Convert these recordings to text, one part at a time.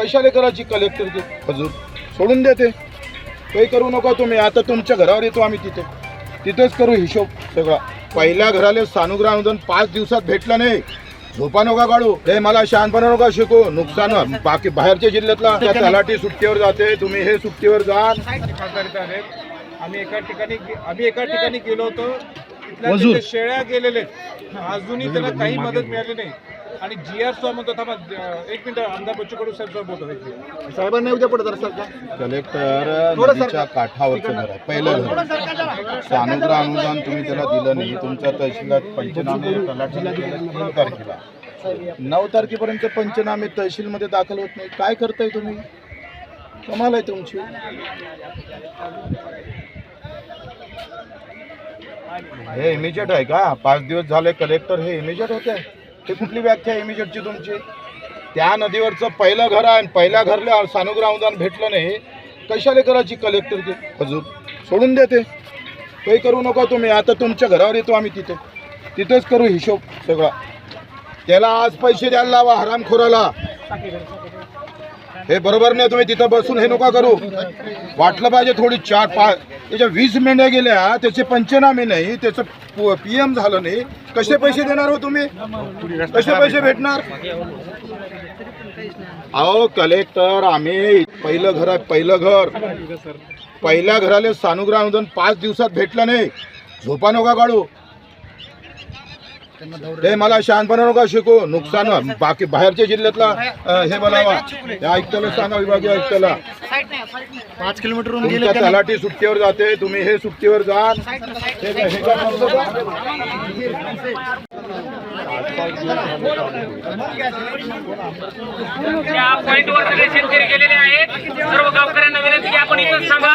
कशाला करायची कलेक्टरची हजूर सोडून देते. काही करू नका तुम्ही आता तुमच्या घरावर येतो आम्ही तिथे. तिथेच करू हिशोब सगळा. पहिल्या घराले सानुग्रह अनुदान पाच दिवसात भेटलं नाही. झोपा नका काढू. हे मला शहाणपणा नका शिकू. नुकसान बाकी बाहेरच्या जिल्ह्यातला त्या तलाठी सुट्टीवर जाते. तुम्ही हे सुट्टीवर जा. आम्ही एका ठिकाणी आम्ही एका ठिकाणी गेलो होतो. शेळ्या गेलेले. अजूनही त्याला काही मदत मिळाली नाही. आणि जी आर स्वामी म्हणतो थांबा एक मिनिट आमदार बच्चू कडू साहेब सोबत बोलतो. साहेबांना उद्या पडत सरकार. कलेक्टर नदीच्या काठावरचं घर आहे पहिलं घर. सानुग्रह अनुदान तुम्ही त्याला दिलं नाही तुमच्या तहसीलात पंचनामे तलाठीला तीन तारखेला. नऊ तारखेपर्यंत पंचनामे तहसीलमध्ये दाखल होत नाही. काय करताय तुम्ही? कमाल आहे तुमची. हे इमिजिएट आहे का? पाच दिवस झाले कलेक्टर हे इमिजिएट होते. हे कुठली व्याख्या आहे? इमिजिएटची तुमची? त्या नदीवरचं पहिलं घर आहे आणि पहिल्या घरला सानुग्रह अनुदान भेटलं नाही. कशाला करायची कलेक्टरची हजूर सोडून देते काही करू नका तुम्ही. आता तुमच्या घरावर येतो आम्ही तिथे. तिथेच करू हिशोब सगळा. त्याला आज पैसे द्यायला लावा हरामखोराला. हे बरोबर नाही तुम्ही तिथं बसून हे नका करू. वाटलं पाहिजे थोडी चार पाच त्याच्या वीस मेंढ्या गेल्या त्याचे पंचनामे नाही त्याचं पी एम झालं नाही. कसे पैसे देणार हो तुम्ही? कसे पैसे भेटणार? अहो कलेक्टर आम्ही पहिलं घर आहे पहिलं घर. पहिल्या घराले सानुग्रह अनुदान पाच दिवसात भेटलं नाही. झोपा नका काढू. हे मला शहाणपणा नका शिकू. नुकसान बाकी बाहेरच्या जिल्ह्यातला हे बनावा. या आयुक्ताला सांगा विभागीय आयुक्ताला. पाच किलोमीटर तुमच्या तलाठी सुट्टीवर जाते. तुम्ही हे सुट्टीवर जा. काय- काय म्हणतो का? त्या पॉईंटवर सगळे शेतकरी गेलेले आहेत सर्व गावकऱ्यांना विनंती की आपण इथंच थांबा.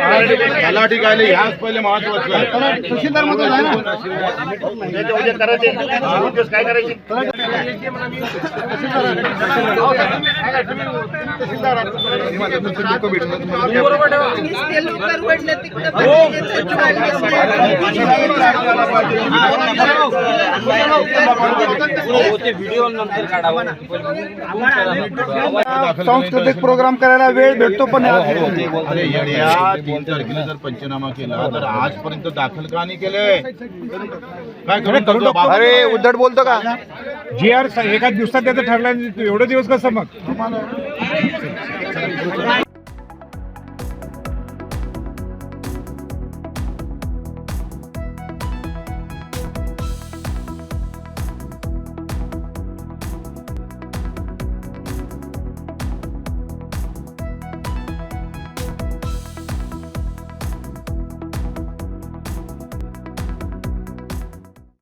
काय काय तलाठी काय नाही, ह्याच पहिले महत्वाचं आहे तहसीलदार काय करायची सांस्कृतिक प्रोग्राम करायला वेळ भेटतो पण अरे येड्या तीन तारखेला जर पंचनामा केला तर आजपर्यंत दाखल का नाही केलंय काय करून टाकतो बाबा? अरे उद्धट बोलतो का? जी आर एका दिवसात त्याचं ठरलं एवढे दिवस कसं मग?